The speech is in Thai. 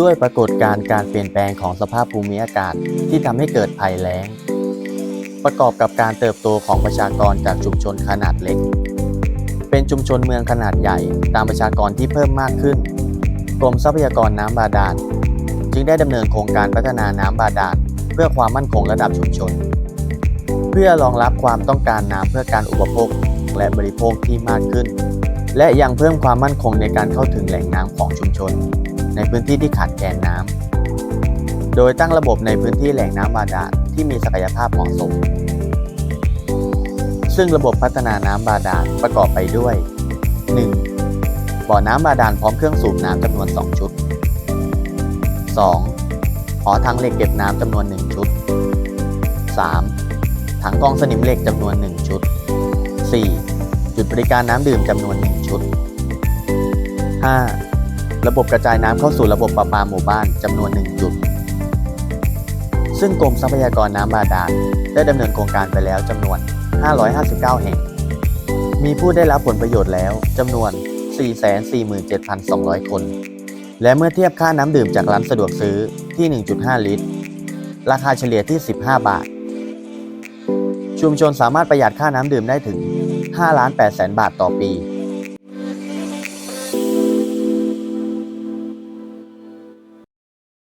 ด้วยปรากฏการณ์การเปลี่ยนแปลงของสภาพภูมิอากาศที่ทำให้เกิดภัยแล้ง ประกอบกับการเติบโตของประชากรจากชุมชนขนาดเล็ก เป็นชุมชนเมืองขนาดใหญ่ตามประชากรที่เพิ่มมากขึ้น กรมทรัพยากรน้ำบาดาล จึงได้ดำเนินโครงการพัฒนาน้ำบาดาลเพื่อความมั่นคงระดับชุมชน เพื่อรองรับความต้องการน้ำเพื่อการอุปโภคและบริโภคที่มากขึ้น และยังเพิ่มความมั่นคงในการเข้าถึงแหล่งน้ำของชุมชน ในพื้นที่ที่ขาดแคลนน้ำ โดยตั้งระบบในพื้นที่แหล่งน้ำบาดาลที่มีศักยภาพเหมาะสม ซึ่งระบบพัฒนาน้ำบาดาลประกอบไปด้วย 1. บ่อน้ำบาดาลพร้อมเครื่องสูบน้ำจำนวน 2 ชุด 2. หอทางเหล็กเก็บน้ำจำนวน 1 ชุด 3. ถังกองสนิมเหล็กจำนวน 1 ชุด 4. จุดบริการน้ำดื่มจำนวน 1 ชุด 5. ระบบกระจายน้ำเข้าสู่ระบบประปาหมู่บ้านจำนวน 1 จุด ซึ่งกรมทรัพยากรน้ำบาดาลได้ดำเนินโครงการไปแล้วจำนวน 559 แห่ง มีผู้ได้รับผลประโยชน์แล้วจำนวน 447,200 คน และเมื่อเทียบค่าน้ำดื่มจากร้านสะดวกซื้อที่ 1.5 ลิตร ราคาเฉลี่ยที่ 15 บาท ชุมชนสามารถประหยัดค่าน้ำดื่มได้ถึง5 8 0 0 0 0บาทต่อปี